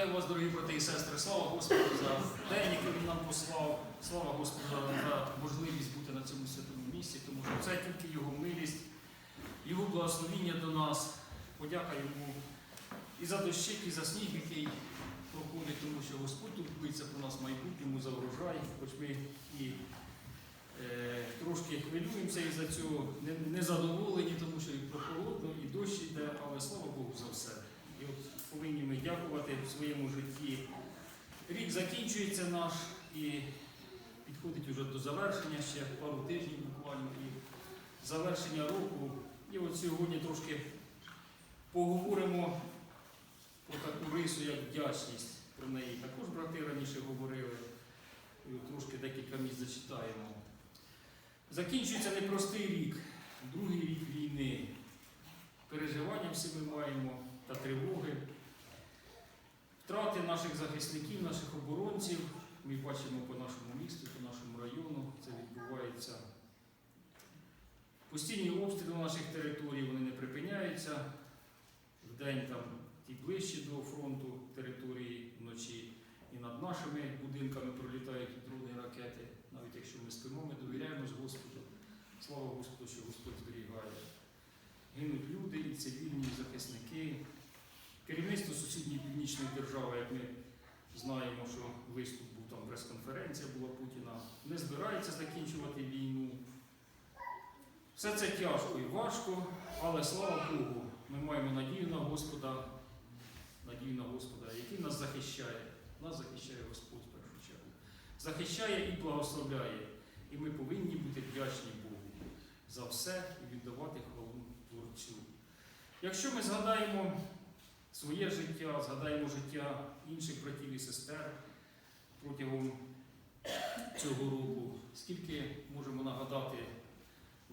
Вітаю вас, дорогі брати і сестри. Слава Господу за день, який Він нам послав. Слава Господу за можливість бути на цьому святому місці, тому що це тільки Його милість, Його благословіння до нас. Подяка Йому і за дощик, і за сніг, який проходить, тому що Господь турбується про нас в майбутньому за врожай, хоч ми і е, трошки хвилюємося із-за цього, не- незадоволені, тому що і прохолодно, і дощ йде, але слава Богу за все. І от повинні ми дякувати в своєму житті. Рік закінчується наш і підходить уже до завершення ще пару тижнів буквально і завершення року. І от сьогодні трошки поговоримо про таку рису, як вдячність. Про неї також брати раніше говорили. Трошки декілька місць зачитаємо. Закінчується непростий рік, другий рік війни. Переживання всі ми маємо та тривоги. Втрати наших захисників, наших оборонців. Ми бачимо по нашому місту, по нашому району. Це відбувається. Постійні обстріли наших територій вони не припиняються. Вдень там ті ближчі до фронту території вночі і над нашими будинками пролітають дрони, ракети. Навіть якщо ми спимо, ми довіряємо ж Господу. Слава Господу, що Господь зберігає. Гинуть люди, і цивільні, і захисники. Керівництво сусідньої північної держави, як ми знаємо, що виступ був там прес-конференція була Путіна, не збирається закінчувати війну. Все це тяжко і важко, але слава Богу, ми маємо надію на Господа, надію на Господа, який нас захищає. Нас захищає Господь в першу чергу. Захищає і благословляє. І ми повинні бути вдячні Богу за все і віддавати хвалу Творцю. Якщо ми згадаємо своє життя, згадаємо життя інших братів і сестер протягом цього року, скільки можемо нагадати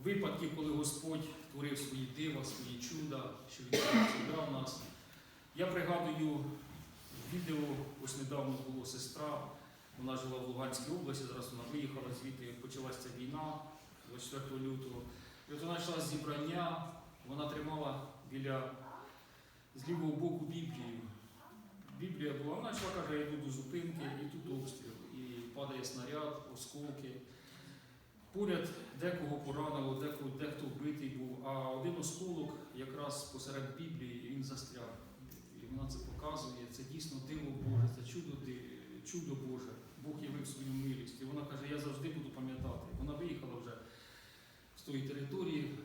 випадків, коли Господь творив свої дива, свої чуда, що Він благословляв нас. Я пригадую відео, ось недавно було сестра, вона жила в Луганській області, зараз вона виїхала звідти, почалася ця війна 24 лютого. І от вона йшла зібрання, вона тримала біля з лівого боку Біблію. Біблія була, вона йшла, каже, я йду до зупинки, і тут обстріл, і падає снаряд, осколки. Поряд декого поранило, декого, дехто вбитий був, а один осколок якраз посеред Біблії він застряг. І вона це показує, це дійсно диво Боже, це чудо, чудо Боже. Бог явив свою милість. І вона каже, я завжди буду пам'ятати. Вона виїхала вже з тої території,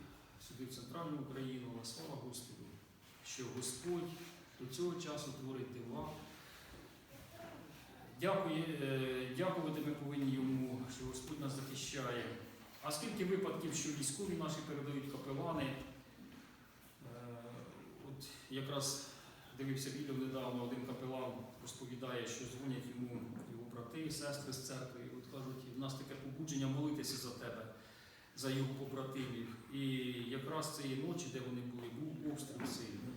сюди в центральну Україну, але слава Господу, що Господь до цього часу творить дива. Дякую, е, дякувати ми повинні йому, що Господь нас захищає. А скільки випадків, що військові наші передають капелани, е, от якраз дивився відео недавно, один капелан розповідає, що дзвонять йому його брати і сестри з церкви, і от кажуть, в нас таке побудження молитися за тебе, за його побратимів. І якраз цієї ночі, де вони були, був обстріл сильний.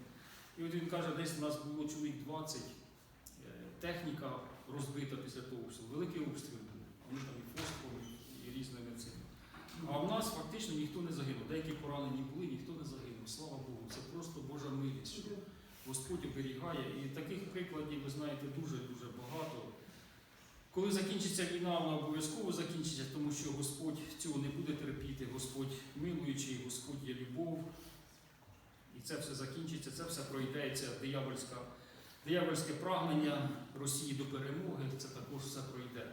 І от він каже, десь у нас було чоловік 20, е, техніка розбита після того обстрілу. Великий обстріл був. Вони там і фосфором, і різними цими. А в нас фактично ніхто не загинув. Деякі поранені були, ніхто не загинув. Слава Богу, це просто Божа милість. що Господь оберігає. І таких прикладів, ви знаєте, дуже-дуже багато. Коли закінчиться війна, вона обов'язково закінчиться, тому що Господь цього не буде терпіти, Господь милуючий, Господь є любов. І це все закінчиться, це все пройдеться, диявольська, диявольське прагнення Росії до перемоги, це також все пройде.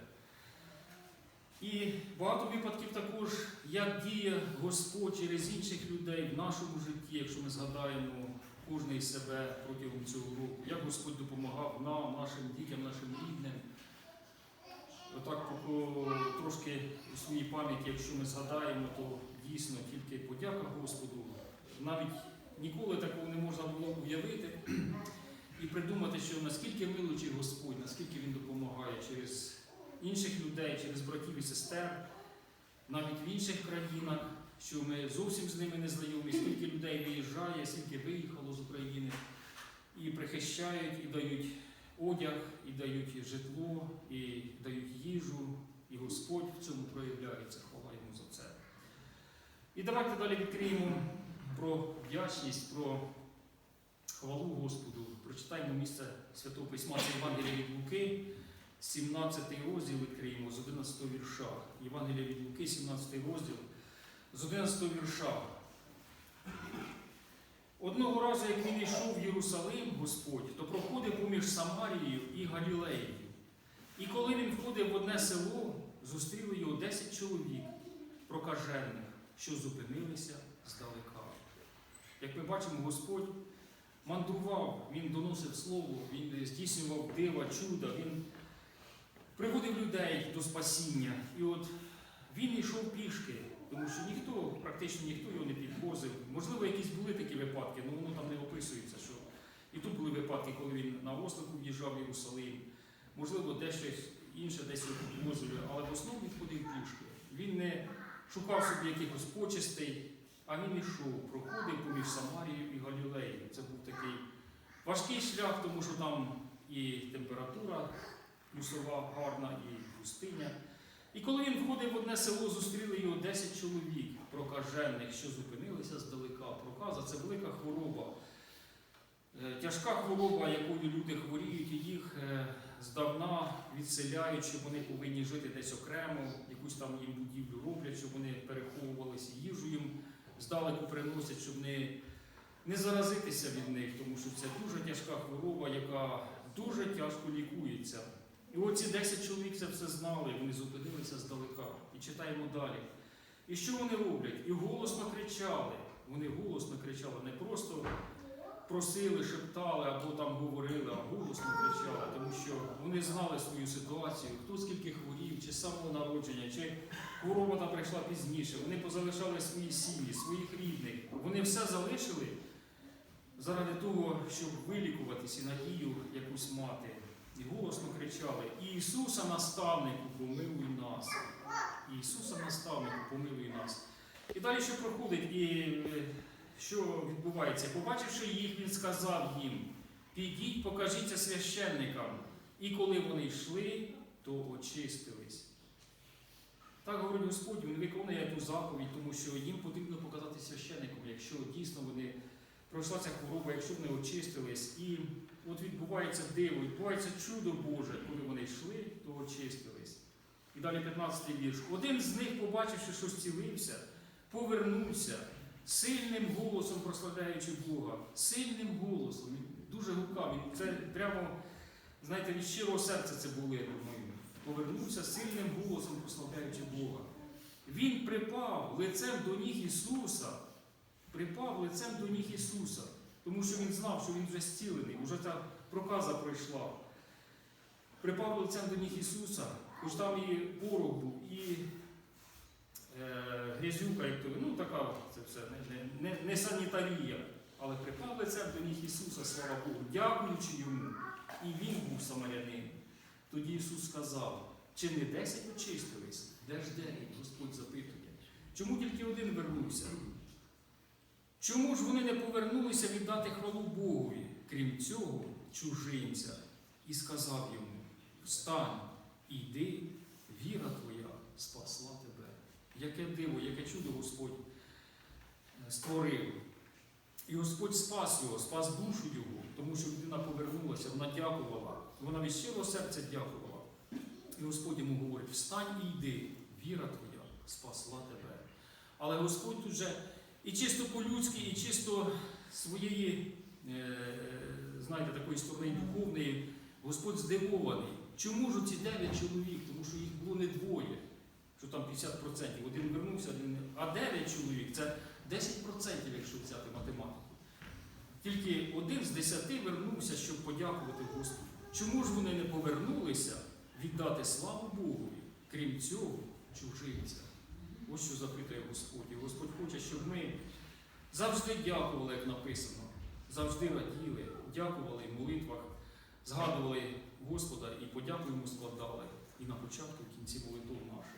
І багато випадків також, як діє Господь через інших людей в нашому житті, якщо ми згадаємо кожний себе протягом цього року, як Господь допомагав нам, нашим дітям, нашим рідним. Отак трошки у своїй пам'яті, якщо ми згадаємо, то дійсно тільки подяка Господу. Навіть ніколи такого не можна було уявити і придумати, що наскільки милучий Господь, наскільки Він допомагає через інших людей, через братів і сестер, навіть в інших країнах, що ми зовсім з ними не знайомі, скільки людей виїжджає, скільки виїхало з України, і прихищають, і дають одяг, і дають житло, і дають їжу, і Господь в цьому проявляється. Хвала йому за це. І давайте далі відкриємо про вдячність, про хвалу Господу. Прочитаємо місце Святого Письма це Євангелія від Луки, 17 розділ відкриємо з 11 вірша. Євангелія від Луки, 17 розділ з 11 вірша. Одного разу, як він йшов в Єрусалим, Господь, то проходив поміж Самарією і Галілеєю. І коли він входив в одне село, зустріли його 10 чоловік прокажених, що зупинилися здалека. Як ми бачимо, Господь мандрував, Він доносив слово, Він здійснював дива, чуда, Він приводив людей до спасіння. І от він йшов пішки, тому що ніхто, практично ніхто його не підвозив. Можливо, якісь були такі випадки, але воно там не описується, що і тут були випадки, коли він на ослику в'їжджав в Єрусалим. Можливо, дещо інше десь його підвозили, але в основному він ходив пішки. Він не шукав собі якихось почестей, а він йшов, проходив поміж Самарією і Галілеєю. Це був такий важкий шлях, тому що там і температура плюсова гарна, і пустиня. І коли він входив в одне село, зустріли його 10 чоловік прокажених, що зупинилися здалека. Проказа це велика хвороба. Е, Тяжка хвороба, якою люди хворіють, і їх е, здавна відселяють, що вони повинні жити десь окремо, якусь там їм будівлю роблять, щоб вони переховувалися, їжу їм здалеку приносять, щоб не, не заразитися від них, тому що це дуже тяжка хвороба, яка дуже тяжко лікується. І оці 10 чоловік це все знали, вони зупинилися здалека. І читаємо далі. І що вони роблять? І голосно кричали. Вони голосно кричали, не просто просили, шептали або там говорили, а голосно кричали, тому що вони знали свою ситуацію, хто скільки хворів, чи самого народження, чи хвороба прийшла пізніше. Вони позалишали свої сім'ї, своїх рідних. Вони все залишили заради того, щоб вилікуватись і надію якусь мати. І голосно кричали: Ісуса наставнику, помилуй нас. Ісуса наставнику, помилуй нас. І далі що проходить, і е, що відбувається? Побачивши їх, він сказав їм: підіть, покажіться священникам. І коли вони йшли, то очистились. Так говорить Господь, Він виконує ту заповідь, тому що їм потрібно показати священникам, якщо дійсно вони пройшла ця хвороба, якщо вони очистились. І от відбувається диво, відбувається чудо Боже, коли вони йшли, то очистились. І далі 15 й вірш. Один з них, побачивши, що зцілився, повернувся сильним голосом прославляючи Бога. Сильним голосом. Дуже гукав. Це прямо, знаєте, від щирого серця це було, я думаю. Повернувся сильним голосом, прославляючи Бога. Він припав лицем до ніг Ісуса. Припав лицем до ніг Ісуса. Тому що він знав, що він вже зцілений, вже ця проказа пройшла. Припав лицем до ніг Ісуса, хоч там і порох був, і е, грязюка, як то, ну така це все, не, не, не, не санітарія. Але припав лицем до ніг Ісуса, слава Богу, дякуючи йому. І він був самарянин. Тоді Ісус сказав, чи не десять очистились? Де ж дев'ять? Господь запитує. Чому тільки один вернувся? Чому ж вони не повернулися віддати хвалу Богові, крім цього чужинця? І сказав йому: Встань, іди, віра твоя спасла тебе. Яке диво, яке чудо Господь е, створив. І Господь спас його, спас душу його, тому що людина повернулася, вона дякувала, вона від щирого серця дякувала. І Господь йому говорить: встань і йди, віра твоя спасла тебе. Але Господь тут же і чисто по-людськи, і чисто своєї, е, знаєте, такої сторони духовної, Господь здивований. Чому ж ці дев'ять чоловік? Тому що їх було не двоє, що там 50%. Один вернувся, один. А дев'ять чоловік це 10%, якщо взяти математику. Тільки один з десяти вернувся, щоб подякувати Господу. Чому ж вони не повернулися віддати славу Богові, крім цього, чужинця? Ось що запитує Господь. Господь хоче, щоб ми завжди дякували, як написано, завжди раділи, дякували в молитвах, згадували Господа і подякуємо складали і на початку, в кінці молитв наших.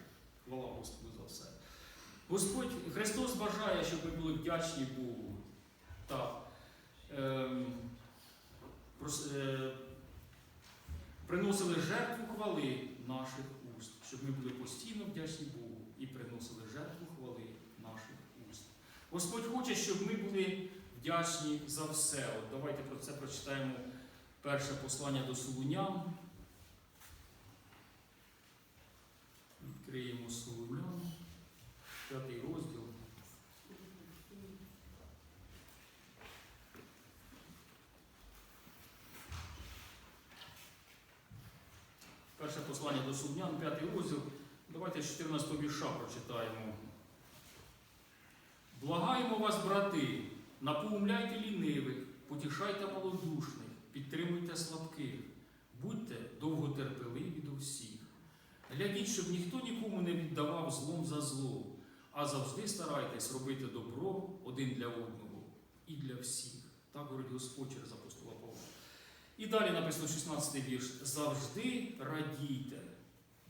Хвала Господу за все. Господь Христос бажає, щоб ми були вдячні Богу та ем, прос- е, приносили жертву хвали наших уст, щоб ми були постійно вдячні Богу і приносили жертву хвали наших уст. Господь хоче, щоб ми були вдячні за все. От давайте про це прочитаємо перше послання до Солунян. Відкриємо Солунян, п'ятий розділ. Перше послання до Солунян, п'ятий розділ. Давайте 14 вірша прочитаємо. Благаємо вас, брати, напоумляйте лінивих, потішайте малодушних, підтримуйте слабких, будьте довготерпеливі до всіх. Глядіть, щоб ніхто нікому не віддавав злом за зло, а завжди старайтесь робити добро один для одного і для всіх. Так говорить Господь через апостола Павла. І далі написано 16 вірш. Завжди радійте,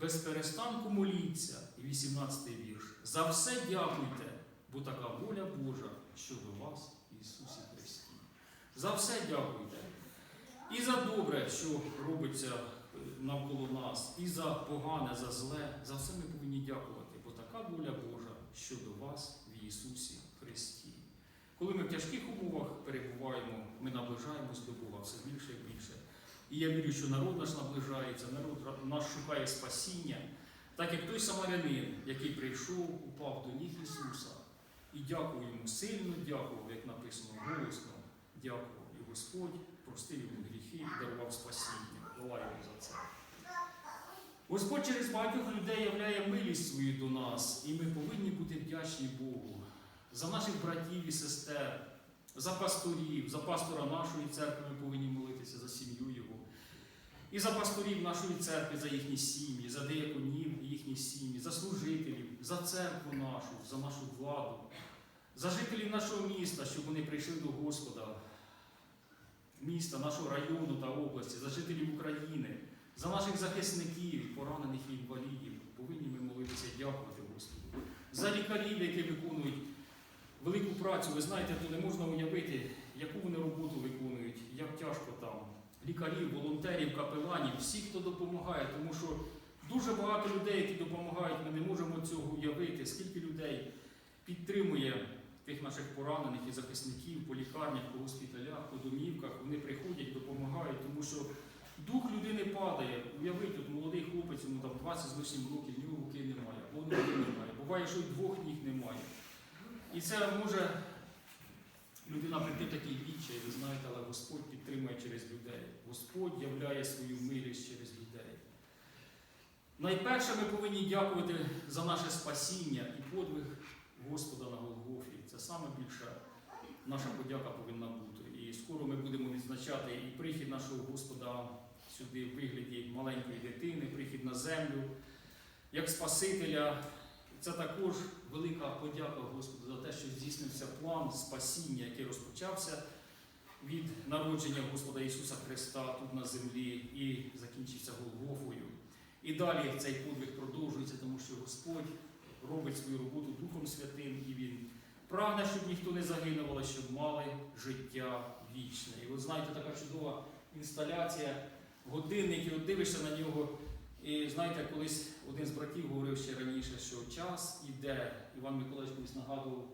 без перестанку моліться. І 18 вірш. За все дякуйте, бо така воля Божа щодо вас, Ісусі Христі. За все дякуйте. І за добре, що робиться е, навколо нас, і за погане, за зле. За все ми повинні дякувати, бо така воля Божа щодо вас в Ісусі Христі. Коли ми в тяжких умовах перебуваємо, ми наближаємось до Бога все більше і більше. І я вірю, що народ наш наближається, народ наш шукає спасіння, так як той самарянин, який прийшов, упав до ніг Ісуса. І дякую йому, сильно дякував, як написано, голосно дякував. І Господь простив йому гріхи і дарував спасіння. Хвала за це. Господь через багатьох людей являє милість свою до нас, і ми повинні бути вдячні Богу за наших братів і сестер, за пасторів, за пастора нашої церкви ми повинні молитися за сім'ю його. І за пасторів нашої церкви, за їхні сім'ї, за деяконів і їхні сім'ї, за служителів, за церкву нашу, за нашу владу, за жителів нашого міста, щоб вони прийшли до Господа, міста, нашого району та області, за жителів України, за наших захисників, поранених і інвалідів. Повинні ми молитися дякувати Господу. За лікарів, які виконують велику працю, ви знаєте, то не можна уявити, яку вони роботу виконують, як тяжко там. Лікарів, волонтерів, капеланів, всіх, хто допомагає, тому що дуже багато людей, які допомагають, ми не можемо цього уявити, скільки людей підтримує тих наших поранених і захисників по лікарнях, по госпіталях, по домівках. Вони приходять, допомагають, тому що дух людини падає. Уявіть, от молодий хлопець, йому там 20 з лишнім років, в нього руки немає, одної немає. Буває, що й двох ніг немає. І це може людина прийти в такий відчай, ви знаєте, але Господь підтримує через людей. Господь являє свою милість через людей. Найперше ми повинні дякувати за наше спасіння і подвиг Господа на Голгофі. Це саме більша наша подяка повинна бути. І скоро ми будемо відзначати і прихід нашого Господа сюди в вигляді маленької дитини, прихід на землю, як Спасителя. Це також велика подяка Господу за те, що здійснився план спасіння, який розпочався від народження Господа Ісуса Христа тут на землі і закінчився Голгофою. І далі цей подвиг продовжується, тому що Господь робить свою роботу Духом Святим і Він прагне, щоб ніхто не загинув, але щоб мали життя вічне. І от знаєте, така чудова інсталяція, годинник, і от дивишся на нього. І знаєте, колись один з братів говорив ще раніше, що час іде. Іван Миколаївич колись нагадував,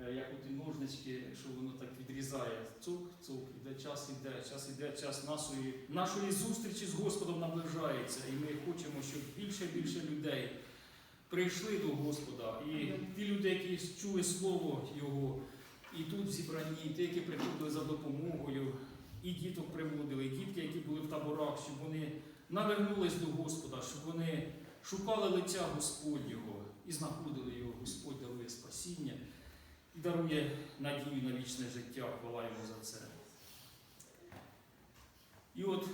е, як от ті ножнички, що воно так відрізає. Цук, цук, іде час іде, час іде, час нашої, нашої зустрічі з Господом наближається. І ми хочемо, щоб більше і більше людей прийшли до Господа. І ті люди, які чули слово Його, і тут зібрані, і ті, які приходили за допомогою, і діток приводили, і дітки, які були в таборах, щоб вони навернулись до Господа, щоб вони шукали лиця Господнього і знаходили його. Господь дарує спасіння і дарує надію на вічне життя. Хвала йому за це. І от е,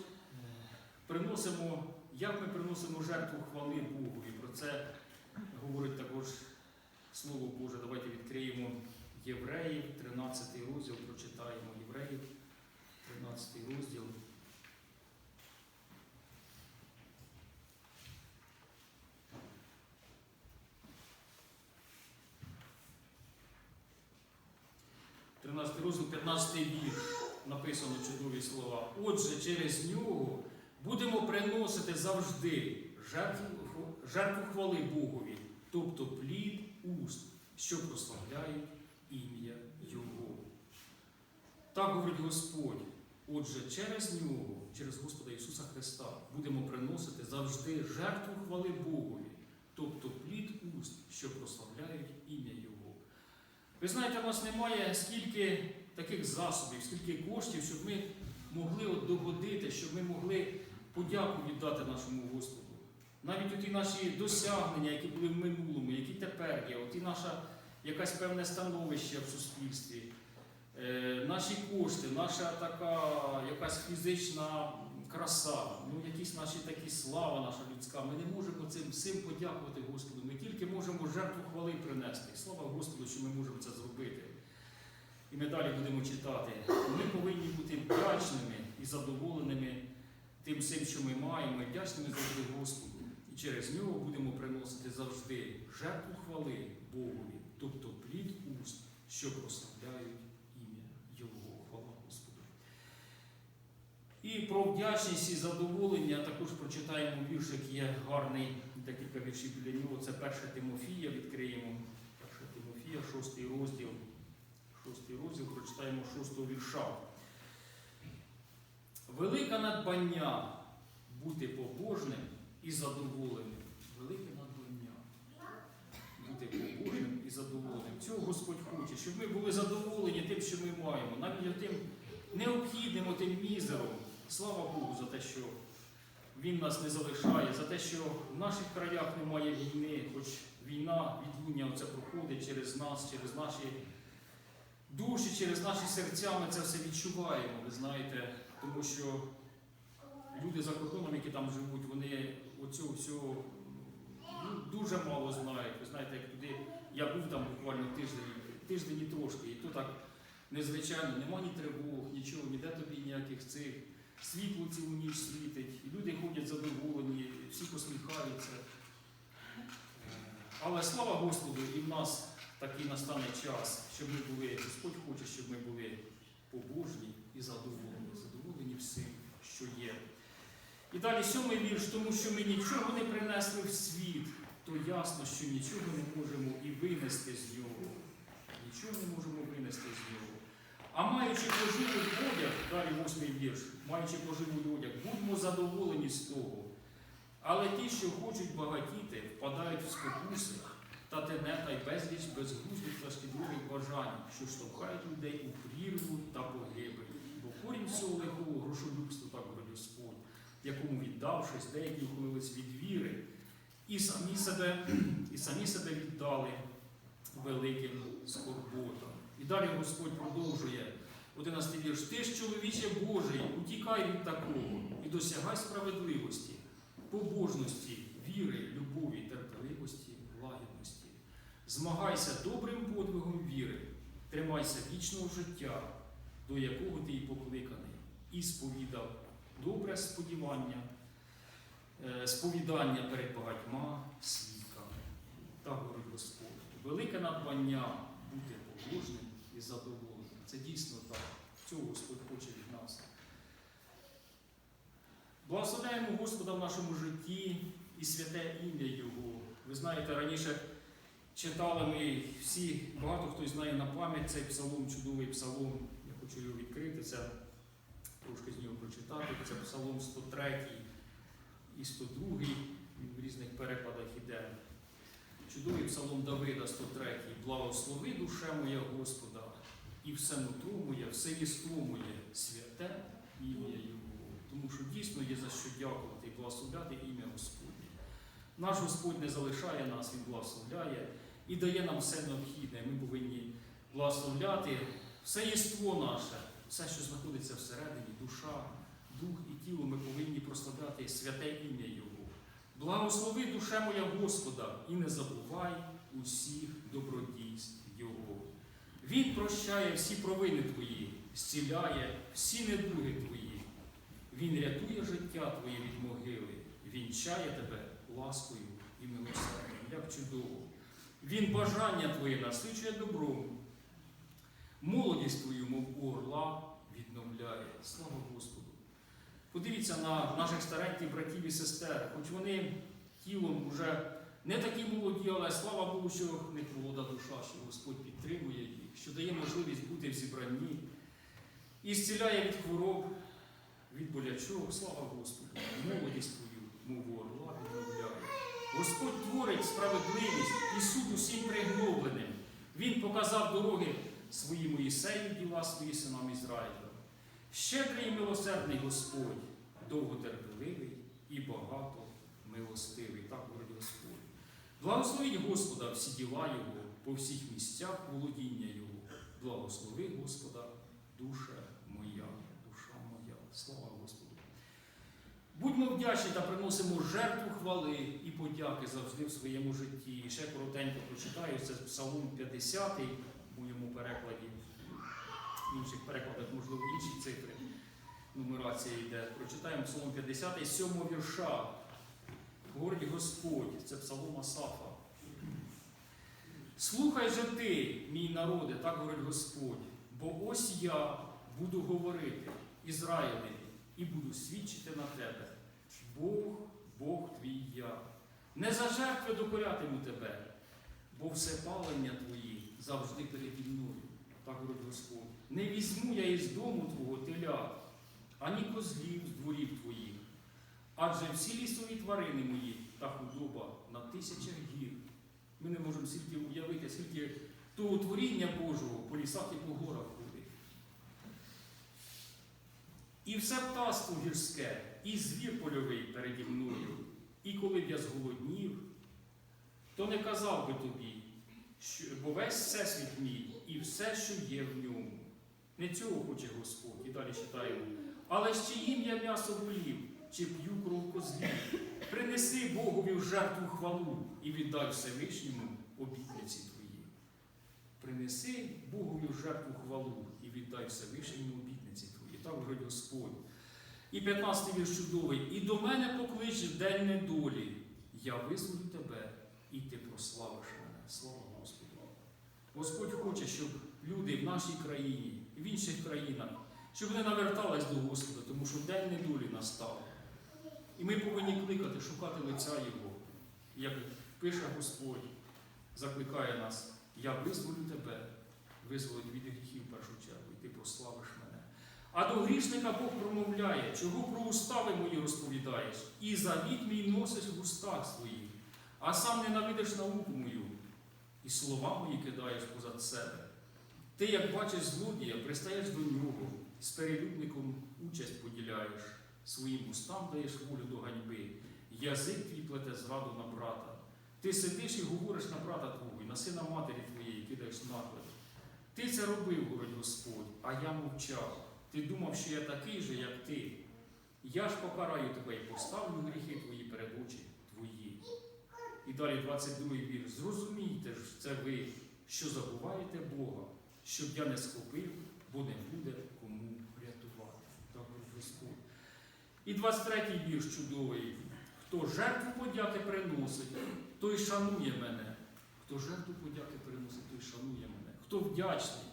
приносимо, як ми приносимо жертву хвали Богу. І про це говорить також Слово Боже. Давайте відкриємо Євреїв, 13 розділ, прочитаємо Євреїв, 13 розділ. Розділ, 15 вірш, написано чудові слова. Отже, через нього будемо приносити завжди жертву, жертву хвали Богові, тобто плід уст, що прославляють ім'я Його. Так говорить Господь. Отже, через нього, через Господа Ісуса Христа, будемо приносити завжди жертву хвали Богові, тобто плід уст, що прославляють ім'я Його. Ви знаєте, у нас немає скільки таких засобів, скільки коштів, щоб ми могли от догодити, щоб ми могли подяку віддати нашому Господу. Навіть оті наші досягнення, які були в минулому, які тепер є, оті наша якась певне становище в суспільстві, е, наші кошти, наша така якась фізична краса, ну якісь наші такі слава наша людська. Ми не можемо цим всім подякувати Господу. Ми тільки можемо жертву хвали принести. Слава Господу, що ми можемо це зробити. І ми далі будемо читати. Ми повинні бути вдячними і задоволеними тим всім, що ми маємо, вдячними завжди Господу. І через нього будемо приносити завжди жертву хвали Богові, тобто плід уст, що прославляють ім'я Його. Хвала Господу. І про вдячність і задоволення також прочитаємо віршик, є гарний, декілька віршів біля нього. Це 1 Тимофія, відкриємо. 1 Тимофія, 6 розділ. 6 розділ, прочитаємо 6 вірша. Велике надбання бути побожним і задоволеним. Велике надбання бути побожним і задоволеним. Цього Господь хоче, щоб ми були задоволені тим, що ми маємо, навіть тим необхідним, тим мізером. Слава Богу за те, що Він нас не залишає, за те, що в наших краях немає війни, хоч війна, відлуння оце проходить через нас, через наші душі, через наші серця, ми це все відчуваємо, ви знаєте, тому що люди за кордоном, які там живуть, вони оцього всього ну, дуже мало знають. Ви знаєте, як туди я був там буквально тиждень, тиждень і трошки, і то так незвичайно, нема ні тривог, нічого, ніде тобі ніяких цих. Світло цілу ніч світить, і люди ходять задоволені, всі посміхаються. Але слава Господу, і в нас такий настане час, щоб ми були, Господь хоче, щоб ми були побожні і задоволені, задоволені всім, що є. І далі сьомий вірш, тому що ми нічого не принесли в світ, то ясно, що нічого не можемо і винести з нього. Нічого не можемо винести з нього. А маючи поживий одяг, далі восьмий вірш, маючи поживий одяг, будьмо задоволені з того. Але ті, що хочуть багатіти, впадають в спокуси та тенета й безліч безглуздих та шкідливих бажань, що штовхають людей у прірву та погибель. Бо корінь всього лихого грошолюбства, так говорить якому віддавшись, деякі ухилились від віри і самі себе, і самі себе віддали великим скорботам. І далі Господь продовжує 11 вірш. Ти ж, чоловіче Божий, утікай від такого і досягай справедливості, побожності, віри, любові, лагідності. Змагайся добрим подвигом віри, тримайся вічного життя, до якого ти і покликаний, і сповідав добре сподівання, е, сповідання перед багатьма свідками. Так говорить Господь. Велике надбання бути побожним і задоволеним. Це дійсно так. Цього Господь хоче від нас. Благословляємо Господа в нашому житті і святе ім'я Його. Ви знаєте, раніше читали ми всі, багато хто знає на пам'ять цей псалом, чудовий псалом. Я хочу його відкрити, це трошки з нього прочитати. Це псалом 103 і 102, він в різних перекладах іде. Чудовий псалом Давида 103. Благослови душе моя Господа, і все нутро моє, все єство моє, святе ім'я Його. Тому що дійсно є за що дякувати і благословляти ім'я Господнє. Наш Господь не залишає нас, Він благословляє і дає нам все необхідне. Ми повинні благословляти все єство наше, все, що знаходиться всередині, душа, дух і тіло, ми повинні прославляти святе ім'я Його. Благослови душе моя Господа, і не забувай усіх добродійств Його. Він прощає всі провини твої, зціляє всі недуги твої. Він рятує життя твоє від могили, вінчає тебе ласкою і милосердям, як чудово. Він бажання твоє насичує добром, молодість твою, мов орла, відновляє. Слава Господу! Подивіться на наших стареньких братів і сестер, хоч вони тілом вже не такі молоді, але слава Богу, що в них молода душа, що Господь підтримує їх, що дає можливість бути в зібранні. і зціляє від хвороб, від болячого, слава Господу, молодість твою, мову орла відмовляє. Господь творить справедливість і суд усім пригнобленим. Він показав дороги свої Моїсею, діла свої синам Ізраїля. Щедрий і милосердний Господь, довготерпеливий і багато милостивий. Так говорить Господь. Благословіть Господа всі діла Його по всіх місцях володіння Його. Благослови Господа, душа моя, душа моя. Слава Господу. Будьмо вдячні та приносимо жертву хвали подяки завжди в своєму житті. І ще коротенько прочитаю, це Псалом 50 в моєму перекладі. В інших перекладах, можливо, інші цифри. Нумерація йде. Прочитаємо Псалом 50, 7 вірша. Говорить Господь, це Псалом Асафа. Слухай же ти, мій народе, так говорить Господь, бо ось я буду говорити Ізраїлеві і буду свідчити на тебе. Бог, Бог твій я. Не за жертви докорятиму тебе, бо все палення твої завжди переді мною, так говорить Господь. Не візьму я із дому твого теля, ані козлів з дворів твоїх. Адже всі лісові тварини мої та худоба на тисячах гір. Ми не можемо стільки уявити, скільки того творіння Божого по лісах і по горах ходить. І все птаство гірське, і звір польовий переді мною. І коли б я зголоднів, то не казав би тобі, що, бо весь всесвіт мій і все, що є в ньому. Не цього хоче Господь. І далі читаємо. Але чи їм я м'ясо волів, чи п'ю кров козлів, принеси Богові в жертву хвалу і віддай Всевишньому обітниці твої. Принеси Богові в жертву хвалу і віддай Всевишньому обітниці твої. Так говорить Господь. І 15 вірш чудовий. І до мене поклич день недолі. Я визволю тебе, і ти прославиш мене. Слава Господу. Господь хоче, щоб люди в нашій країні, в інших країнах, щоб вони навертались до Господа, тому що день недолі настав. І ми повинні кликати, шукати лиця Його. Як пише Господь, закликає нас, я визволю тебе, визволить від гріхів в першу чергу, і ти прославиш мене. А до грішника Бог промовляє, чого про устави мої розповідаєш, і завіт мій носиш в устах своїх, а сам ненавидиш науку мою, і слова мої кидаєш позад себе. Ти, як бачиш злодія, пристаєш до нього, з перелюбником участь поділяєш, своїм устам даєш волю до ганьби, язик твій плете зраду на брата. Ти сидиш і говориш на брата твого, і на сина матері твоєї кидаєш наклеп. Ти це робив, говорить Господь, а я мовчав. Ти думав, що я такий же, як ти. Я ж покараю тебе і поставлю гріхи твої перед очі твої. І далі 22 вірш. Зрозумійте ж це ви, що забуваєте Бога, щоб я не схопив, бо не буде кому рятувати. Так Господь. І 23 вірш чудовий. Хто жертву подяки приносить, той шанує мене. Хто жертву подяки приносить, той шанує мене. Хто вдячний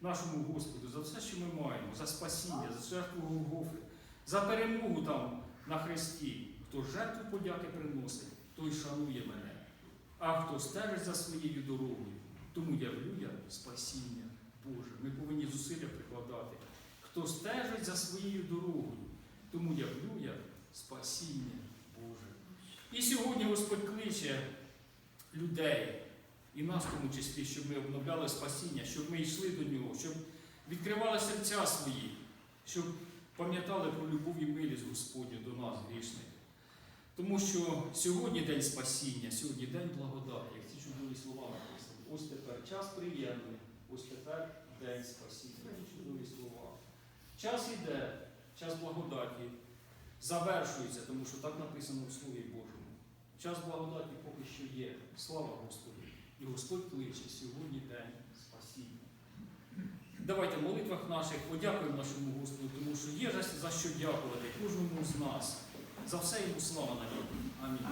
нашому Господу за все, що ми маємо, за спасіння, за жертву Голгофи, за перемогу там на Христі. Хто жертву подяки приносить, той шанує мене. А хто стежить за своєю дорогою, тому явлю я спасіння Боже. Ми повинні зусилля прикладати. Хто стежить за своєю дорогою, тому явлю я спасіння Боже. І сьогодні Господь кличе людей, і нас в тому числі, щоб ми обновляли спасіння, щоб ми йшли до нього, щоб відкривали серця свої, щоб пам'ятали про любов і милість Господню до нас, грішних. Тому що сьогодні день спасіння, сьогодні день благодаті, як ці чудові слова написані. Ось тепер час приємний, ось тепер день спасіння. Які чудові слова. Час іде, час благодаті завершується, тому що так написано в Слові Божому. Час благодаті поки що є. Слава Господу! І Господь кличе сьогодні день спасіння. Давайте в молитвах наших подякуємо нашому Господу, тому що є за- що дякувати кожному з нас. За все йому слава на навіки. Амінь.